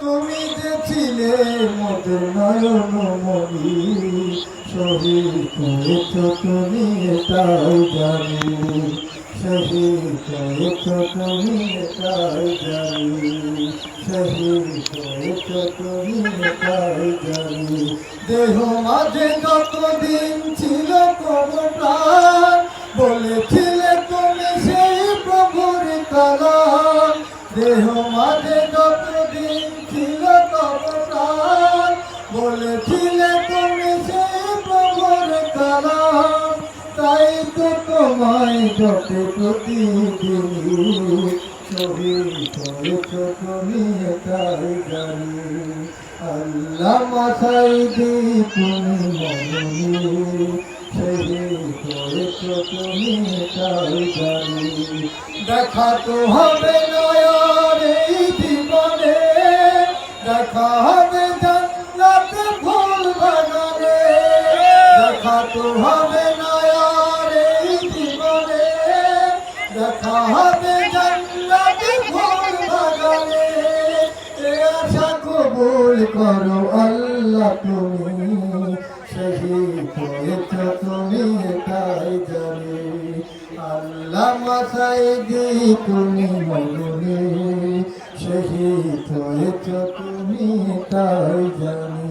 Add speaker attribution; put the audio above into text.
Speaker 1: তুমি যে ছিলে মোদের নয়ন মনি শহীদ হয়েছ তুমি এটাই জানি। শহীদ হয়েছ তুমি এটাই জানি। শহীদ হয়েছ তুমি এটাই জানি। দেহ মাঝে যতদিন ছিল প্রাণ, বলেছিলে তুমি সেই প্রভুর কালাম দেহ মাঝে যতদিন বলেছিলে তুমি সেই প্রভুর কালাম তাই তো তোমায় যত প্রতিদিন। শহীদ হয়েছ তুমি এটাই জানি। আল্লাহ মাথায় দেখা তো হবে এই জীবনে, দেখা তো হবে নয়ার এই জীবনে। দেখা হবে জান্নাতে ফুল বাগানে। এ আশা কবুল করো আল্লাহ তুমি। শহীদ হয়েছ তুমি এটাই জানি। আল্লাহ মাসাই দি তুমি মনে শহীদ হয়েছ তুমি এটাই জানি।